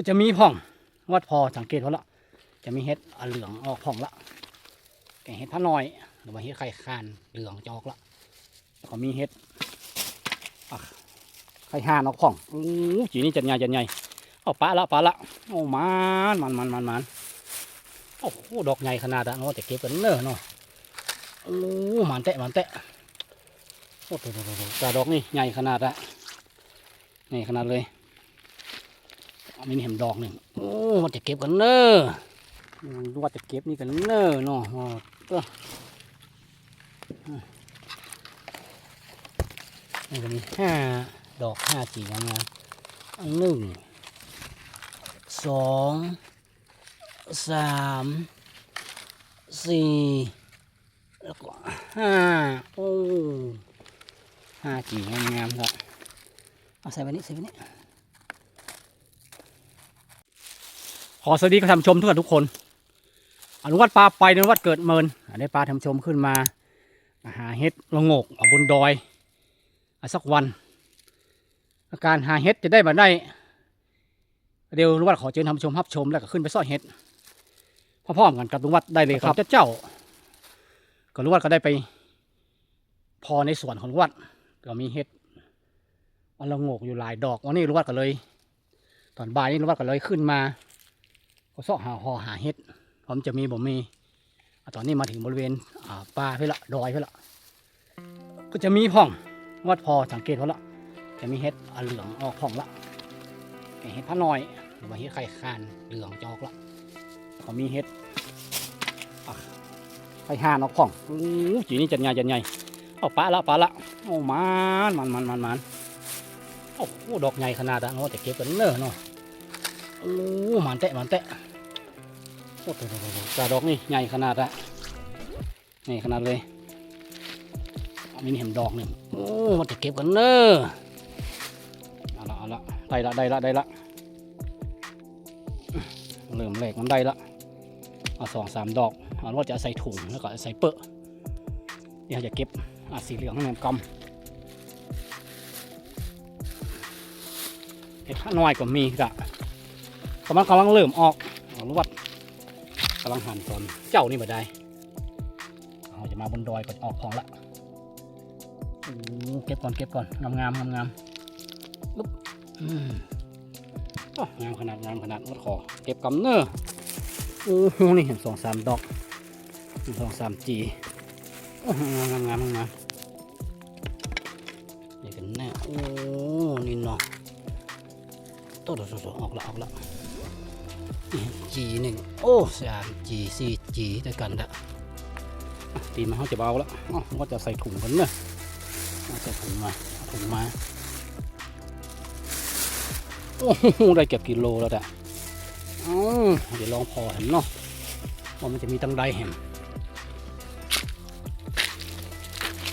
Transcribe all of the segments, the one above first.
ก็จะมีพ่องวัดพอสังเกตเขาละจะมีเห็ดอเหลืองออกพ่องละแกงเห็ดพะน้อยหรือว่าเห็ดไข่คานเหลืองจอกละแล้วก็มีเห็ดไข่ห่านออกพ่องอู้จีนี่จัดใหญ่จัดใหญ่เอาปลาละปลาละโอ้มันมันมันมันมันโอ้โหดอกใหญ่ขนาดนั้นเนาะแต่เก็บกันเนอะเนาะโอ้มันแตะมันแตะโอ้โหโหโหกระดอกนี่ใหญ่ขนาดอะนี่ขนาดเลย อันนี้เห็นดอกหนึ่งโอ้ว่าจะเก็บกันเนอะมันว่าจะเก็บนี่กันเนอะเนาะอ๋อตัวนี่ก็มีห้าดอกห้าจีงามๆอันหนึ่งสองสามสี่แล้วก็ห้าโอ้ห้าจีงามๆครับเอาใส่ไปนี่ใส่ไปนี่ ขอสวัสดีท่านผู้ชมทุกท่านทุกคน อนุวัตปลาไปอนุวัตเกิดเมินอ่าได้ปลาท่านผู้ชมขึ้นมาหาเห็ดละโงกอะบนดอยอะสักวันอาการหาเห็ดจะได้มาได้ เดี๋ยวลุงวัดขอเชิญท่านผู้ชมรับชมแล้วก็ขึ้นไปซ่อนเห็ดพร้อมๆกันกับลุงวัดได้เลยครับเจ้าเจ้าก็ลุงวัดก็ได้ไป พอในส่วนของลุงวัดก็มีเห็ดอันละโงกอยู่หลายดอกวันนี้ลุงวัดก็เลย ตอนบ่ายนี้ลุงวัดก็เลยขึ้นมา ก็เสาะหาหอหาเห็ด ผมจะมีบ่มี ตอนนี้มาถึงบริเวณอ่าป่าไปละดอยไปละก็จะมีพ่องวัดพอสังเกตเขาละจะมีเห็ดเหลืองออกพ่องละเห็ดพระน้อยหรือว่าเห็ดไข่คานเหลืองจอกละแล้วก็มีเห็ดไข่ห่านออกพ่องอู้จีนี่จัดใหญ่จัดใหญ่เอาปลาละปลาละโอ้มันมันมันมันมันโอ้ดอกใหญ่ขนาดนั้นเนาะแต่เก็บกันเนอะเนาะโอ้มันแตะมันแตะ กระดอกนี่ใหญ่ขนาดละนี่ขนาดเลยอันนี้เห็นดอกหนึ่งโอ้มันจะเก็บกันเนอะเอาละเอาละได้ละได้ละได้ละเริ่มแหลกมันได้ละเอาสองสามดอกเอาว่าจะใส่ถุงแล้วก็ใส่เปอะเดี๋ยวจะเก็บอะสีเหลืองให้มันกำเห็ดข้าน้อยก็มีกะกำลังกำลังเริ่มออกำลังหันตอนเจ้านี่มาได้เราจะมาบนดอยก่อนออกของละเก็บก่อนเก็บก่อนงามงามงามงามลุบงามขนาดงามขนาดวัดคอเก็บกำเนอโอ้โหนี่เห็นสองสามดอกสองสามจีงามงามงามงามนี่กันแน่โอ้นี่เนาะโตัวตัวออกละออกละ จีหนึ่งโอ้สามจีสี่จีด้วยกันละอะตีมาเขาจะเบาแล้วอ๋อก็จะใส่ถุงกันเนอะเอาใส่ถุงมาเอาถุงมาโอ้โหได้เก็บกิโลแล้วแต่อ๋อเดี๋ยวลองพอเห็นเนาะว่ามันจะมีตั้งใดเห็น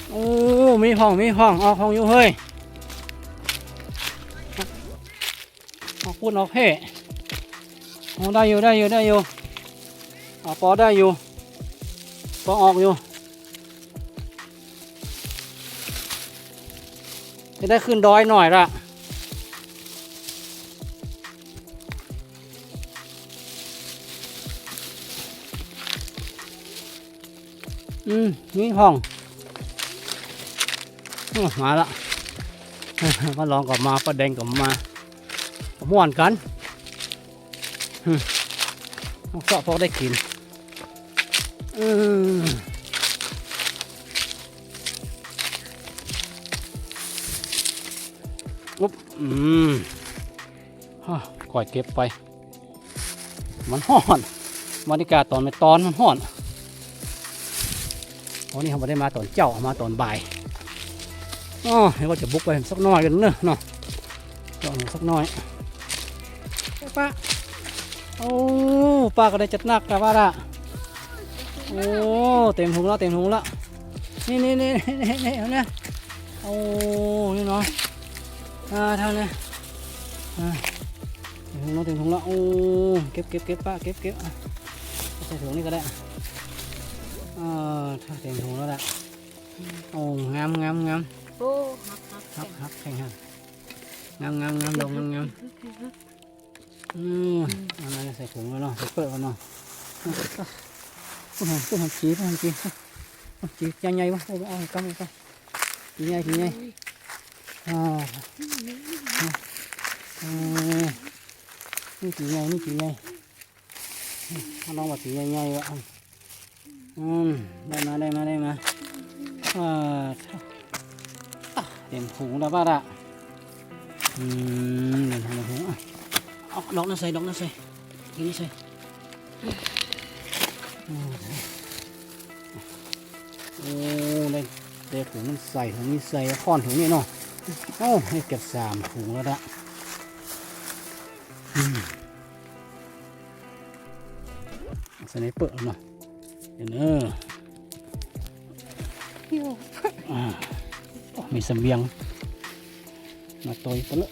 โอ้มีห้องมีห้องออกห้องอยู่เฮ้ยออกพูดออกเพ่ ออกได้อยู่ได้อยู่ได้อยู่ออกปอได้อยู่ปอออกอยู่ จะได้ขึ้นดอยหน่อยละอืมนี่ห้องมาละมาลองกับมาประเด็งกับมาม่วนกัน ต้องเสาะพอได้กินอืมอุ๊บอืมฮะก่อยเก็บไป มันห่อนบรรยากาศตอนไม่ตอนมันห่อนวันนี้เขาไม่ได้มาตอนเจ้ามาตอนบ่ายอ๋อเห็นว่าจะบุกไปสักหน้อยกันเนอะเนาะจาะหน่อยสักหน้อยป้า โอ้ป้าก็ได้จัดหนักกับว่าละโอ้เต็มถุงแล้วเต็มถุงแล้วนี่นี่นี่นี่นี่เอาเนี่ยโอ้นี่เนาะอ่าเท่านี้อ่าเต็มถุงแล้วเต็มถุงแล้วโอ้เก็บเก็บเก็บป้าเก็บเก็บอะใส่ถุงนี่ก็ได้อ่าถ้าเต็มถุงแล้วแหละโอ้งามงามงามโอ้หักหักฮับฮับแข่งฮังามงามงามดอกงามงาม อืมเอะไรใส่ถุงแล้วเนาะใส่เปิดกันเนาะพูดหอมพูดหอมจีพูดหอมจีหอมจียังไงวะเอาเอากำเอากำจีไงจีไงอ่านี่จีไงนี่จีไงเอาลองว่าจีไงไงวะอืมได้มาได้มาได้มาอ่าเต็มถุงแล้วบ้าละอืมเต็มถุงเต็มถุงอะ เอาดอกนั่นใส่ดอกนั่นใส่ทีนี้ใส่อืมโอ้ได้ได้ถุงมันใส่ถุงนี้ใส่ค้อนถุงนี้เนาะโอ้ให้เก็บสามถุงแล้วละอืมใส่ในเปิดเนาะเดี๋ยวเนอะอ่าโอ้มีเสบียง มาตัวอีกแล้ว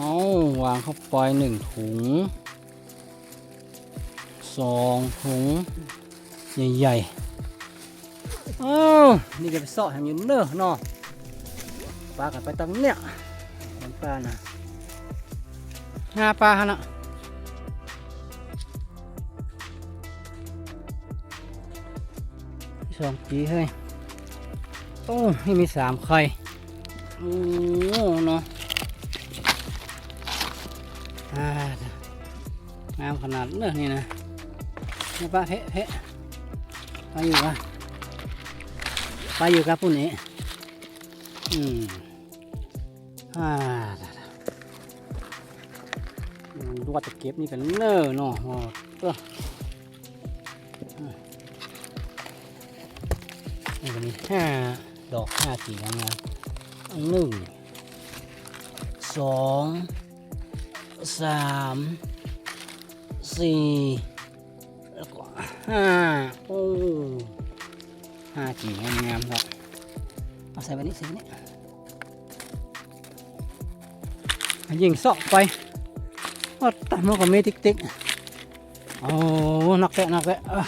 เอาวางเข้าไปหนึ่งถุงสองถุงใหญ่ๆอ้าวนี่จะไปเสาะแหมอยู่เนอะเนาะปลากันไปตรงเนี้ยน้ำปลาน่ะงาปลาฮะนะสองจีเฮ้ยโอ้นี่มีสามไข่โอ้เนาะ งามขนาดเนอะนี่นะนี่ป้าเพะเพะไปอยู่วะไปอยู่กับผู้นี้อืมอ่าดูว่าจะเก็บนี่กันเนอะเนาะโอ้ตัวนี่ก็มีห้าดอกห้าสีงามหนึ่งสอง สามสี่แล้วก็ห้าโอ้ห้ากี่งามๆครับเอาใส่ไปนี้ใส่ไปนี้ยิงสาะไปว่าตามมากับเมติ๊กติ๊กโอ้นักเตะนักเตะอะ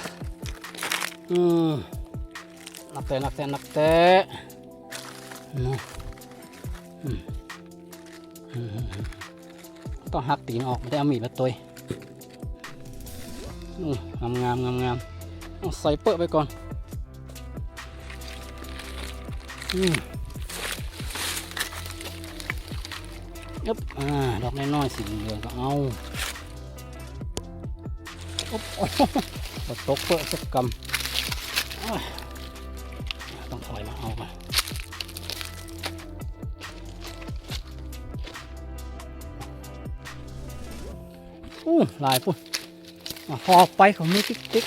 อืมนักเตะนักเตะนักเตะนะ ต้องหักตีนออกไม่ได้เอามีดมาตัวงามงามงามงามต้องใส่เปอะไปก่อนอืมยับอ่า ดอกน้อยๆสีเหลืองก็เอาอ๊บโอ้โหก็ตกเปอะสักกำต้องถอยมาเอาก่อน อู้หลายปุ่นอะพอไปของมีติ๊กติ๊ก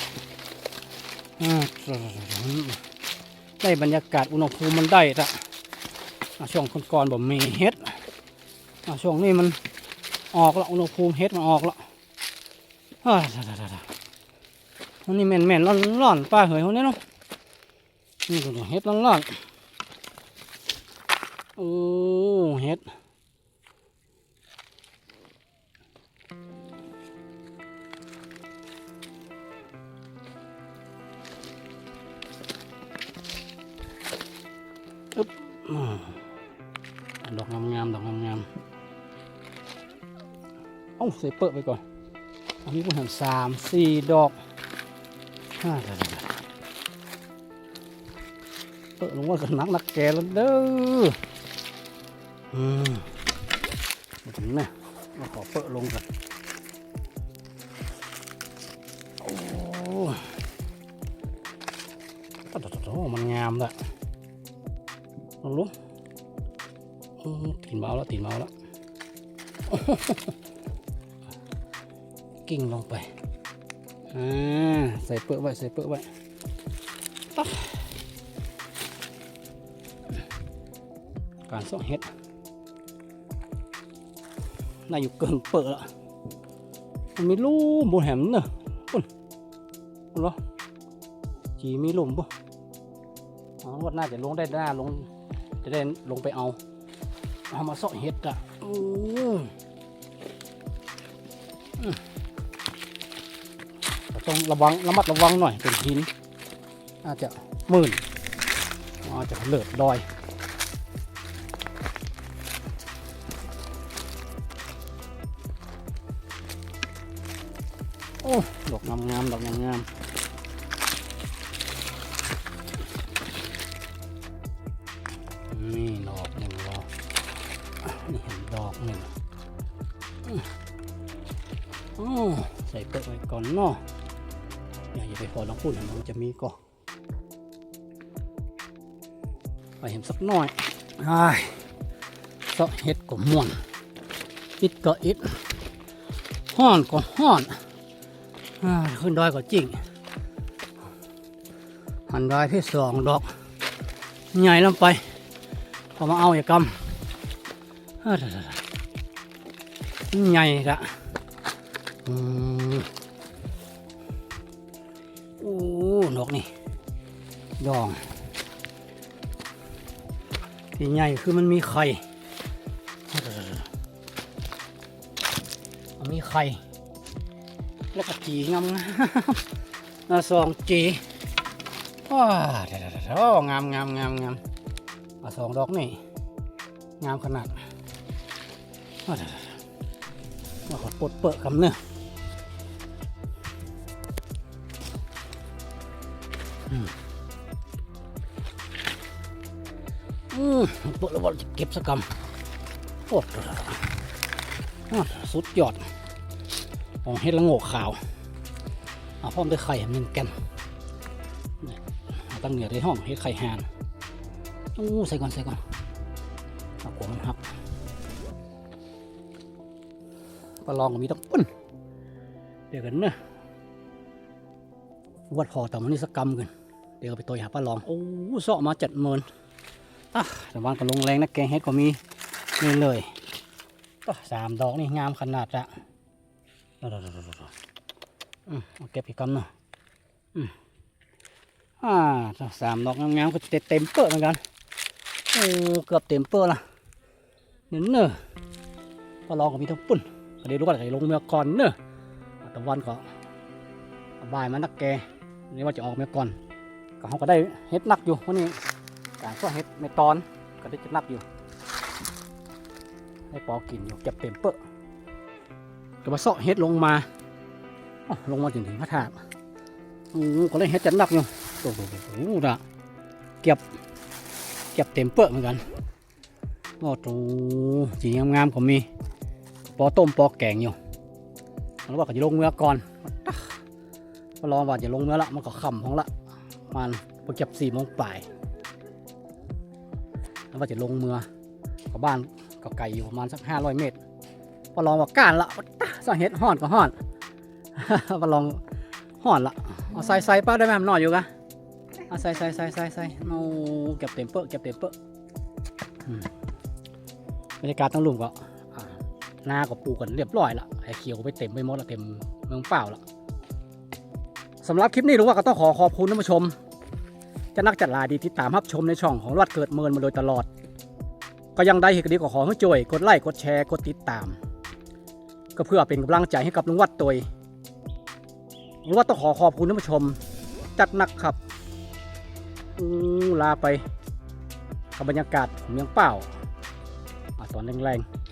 ได้บรรยากาศอุณหภูมิมันได้ละอะช่วงคนก่อนบอกมีเฮ็ดช่วงนี้มันออกละอุณหภูมิเฮ็ดมันออกละอันนี้แม่นแม่นร้อนร้อนๆป้าเหยคนนี้เนาะนี่เฮ็ดร้อนร้อนๆโอ้เฮ็ด ใส่เปิดไปก่อน อันนี้ผมเห็นสามสี่ดอกห้าเดี๋ยวๆเปิดลงว่ากันนักนักแกแล้วเด้ออืมมาถึงเนี่ยมาขอเปิดลงกันโอ้โหมันงามเลยลงลุกอืมตีนเบาแล้วตีนเบาแล้ว กิ่งลงไปอ่าใส่เปลือกไว้ใส่เปลือกไว้ปั๊บการส่องเห็ดน่าอยู่เกินเปิดละมันมีลูมบนแหมเนอะปุ่นปุ่นเหรอจีมีหลุมปุ๊อ๋อว่าน่าจะลงได้หน้าลง จะได้ลงไปเอาเอามาสาะเห็ดอะอืมอืมแต้องระวังระมัดระวังหน่อยเป็นหินอาจจะหมื่นอาจจะเลิดดอยโอ้ดอกงามงามๆดอกงามงามๆนี่ดอกหนึ่งดอกนี่เห็นดอกหนึ่งอื้อโอ้ใส่เปลือกไว้ก่อนเนาะ อย่าอย่าไปพอลองพูดเห็นมันจะมีก่อนไปเห็นสักหน่อยไอ้ายเสาะเห็ดก็ม่วนอิดก็อิดห้อนก็ห้อนอ่าขึ้นดอยก็จริงหันดอยที่สองดอก ใหญ่ลงไปพอมาเอาอย่ากำอ่าใหญ่ละอืม อ้ดอกนี่ดองที่ใหญ่คือมันมีไข่มันมีไข่ แล้วก็จีงามงามๆอ่าสองจีว้าเดี๋ยวๆๆโอ้งามงามงามงามอ่าสองดอกนี่ งามขนาดว้าเดี๋ยวๆว่าขอปดเปิดคำเนื้อ อืมอืมเปิดแล้วว่าเก็บสกกำโอ้อ่าสุดยอดของเห็ดละโงกขาวเอาพร้อมด้วยไข่หนึ่งแกนนี่เอาตั้งเหนือในห้องเห็ดไข่หานอู้ใส่ก่อนใส่ก่อนเอาหัวมันหักปลาลองก็มีต้องปุ้นเดี๋ยวกันเนอะวัดพอแต่มันนี่สักกำกัน เดี๋ยวเอาไปตัวหาปลาลองโอ้เสาะมาจัดเมินอะแต่วันก็ลงแรงนะแกงเห็ดก็มีนี่เลยก็สามดอกนี่งามขนาดละเอาๆๆๆอืมเอาเก็บอีกกำหน่อยอืมอ่าสามดอกงามๆก็เต็มเปิดเหมือนกันโอ้เกือบเต็มเปิดละเนื้อเนอะพอลองก็มีทั้งปุ่นก็เดี๋ยวรู้ว่าจะลงเมื่อก่อนเนอะแต่วันก็บ่ายมานักแกนี่ว่าจะออกเมื่อก่อน ก็เขาก็ได้เฮ็ดนักอยู่วันนี้การก็เฮ็ดในตอนก็ได้จะนักอยู่ให้ปอกินอยู่เก็บเต็มเปิดก็มาเสาะเฮ็ดลงมาลงมาจนถึงพระธาตุโอ้ก็เลยเฮ็ดจัดหนักอยู่โอ้โหโอ้โหละเก็บเก็บเต็มเปลือกเหมือนกันโอ้โหสีงามๆก็มีปอต้มปอแกงอยู่แล้วว่าก็จะลงเมื่อก่อนรอว่าจะลงเมื่อละมันก็ค่ำของละ มันพอเก็บสี่โมงปลายแล้วว่าจะลงเมือกับบ้านก็ไกลอยู่ประมาณสักห้าร้อยเมตรพอลองว่าก้านละสาเห็ดห่อนก็ห่อนพอลองห่อนละเอาใส่ใส่ป้าได้ไหมมันนอนอยู่กะเอาใส่ใส่ใส่ใส่ใส่เอาเก็บเต็มเปอะเก็บเต็มเปอะบรรยากาศทั้งลุมก็หน้าก็ปลูกกันเรียบร้อยละไอ้เขียวไปเต็มไปหมดละเต็มเมืองเปล่าละสำหรับคลิปนี้รู้ว่าก็ต้องขอขอบคุณท่านผู้ชม จะนักจัดลาดีที่ตามรับชมในช่องของรวัดเกิดเมินมาโดยตลอด ก็ยังได้เหตุดีก็ขอให้ช่วย กดไลค์กดแชร์กดติดตาม ก็เพื่อเป็นกำลังใจให้กับลุงวัดตัวลุงวัดต้องขอขอบคุณท่านผู้ชม จัดหนักครับลาไปกับบรรยากาศของเมืองเปล่าตอนแรงๆ